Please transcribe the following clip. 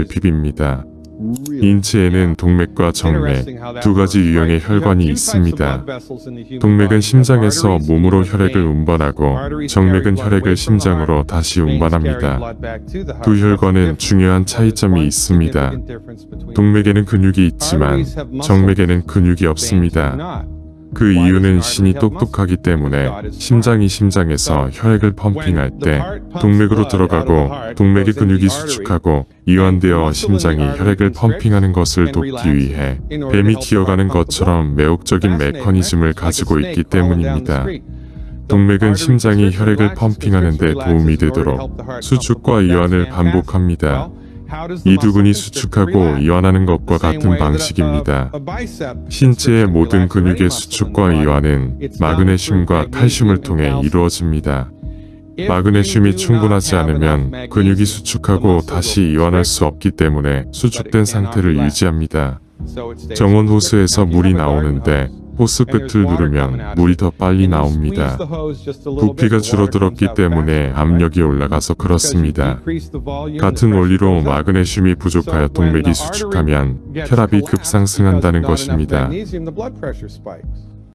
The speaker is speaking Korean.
혈관을 비빕니다. 인체에는 동맥과 정맥 두 가지 유형의 혈관이 있습니다. 동맥은 심장에서 몸으로 혈액을 운반하고 정맥은 혈액을 심장으로 다시 운반합니다. 두 혈관은 중요한 차이점이 있습니다. 동맥에는 근육이 있지만 정맥에는 근육이 없습니다. 그 이유는 신이 똑똑하기 때문에 심장이 심장에서 혈액을 펌핑할 때 동맥으로 들어가고 동맥의 근육이 수축하고 이완되어 심장이 혈액을 펌핑하는 것을 돕기 위해 뱀이 기어가는 것처럼 매혹적인 메커니즘을 가지고 있기 때문입니다. 동맥은 심장이 혈액을 펌핑하는 데 도움이 되도록 수축과 이완을 반복합니다. 이 두근이 수축하고 이완하는 것과 같은 방식입니다. 신체의 모든 근육의 수축과 이완은 마그네슘과 칼슘을 통해 이루어집니다. 마그네슘이 충분하지 않으면 근육이 수축하고 다시 이완할 수 없기 때문에 수축된 상태를 유지합니다. 정원 호스에서 물이 나오는데 호스 끝을 누르면 물이 더 빨리 나옵니다. 부피가 줄어들었기 때문에 압력이 올라가서 그렇습니다. 같은 원리로 마그네슘이 부족하여 동맥이 수축하면 혈압이 급상승한다는 것입니다.